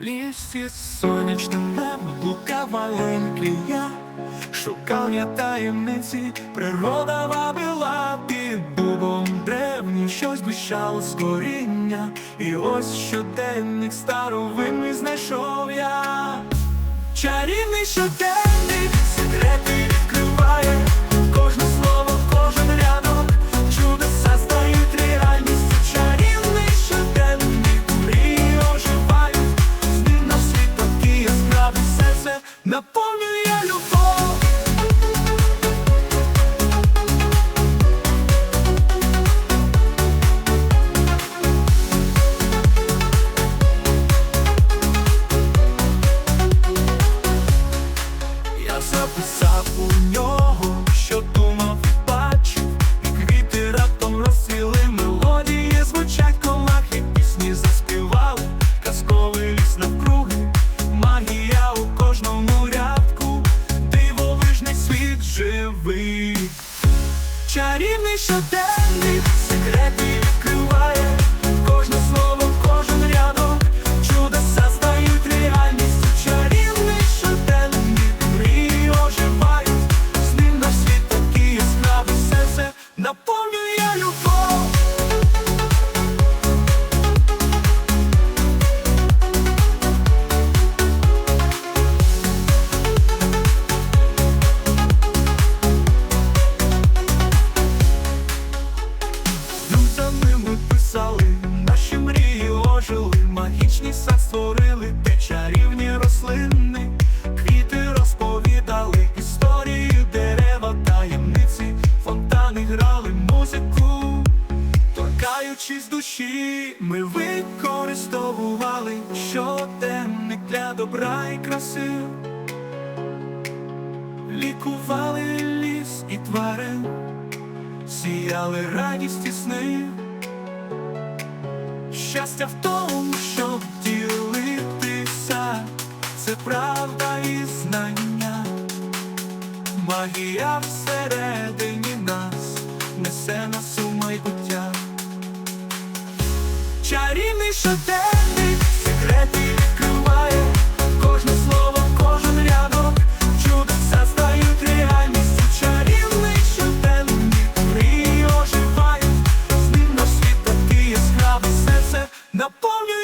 У лісі сонячним небо блукав я Шукав я таємниці, природа вабила під дубом древнім щось блищало з коріння, і ось щоденник старовинний знайшов я. Чарівний щоденник, Чарівний щоденник, секрети відкриває, кожне слово, кожен рядок, чудеса стають реальністю. Чарівний щоденник, мрії оживають, ним на світ такі яскраві серце наповнює торкаючись душі, ми використовували щоденник для добра і краси, лікували ліс і тварин сіяли радість і сни. Щастя в тому, щоб ділитися, це правда і знання. Магія всередині Мій щоденник секрети відкриває. Кожне слово, кожен рядок. Чудеса стають реальністю. Чарівний щоденник мрії оживають, з ним наш світ такий яскравий. Серце наповнює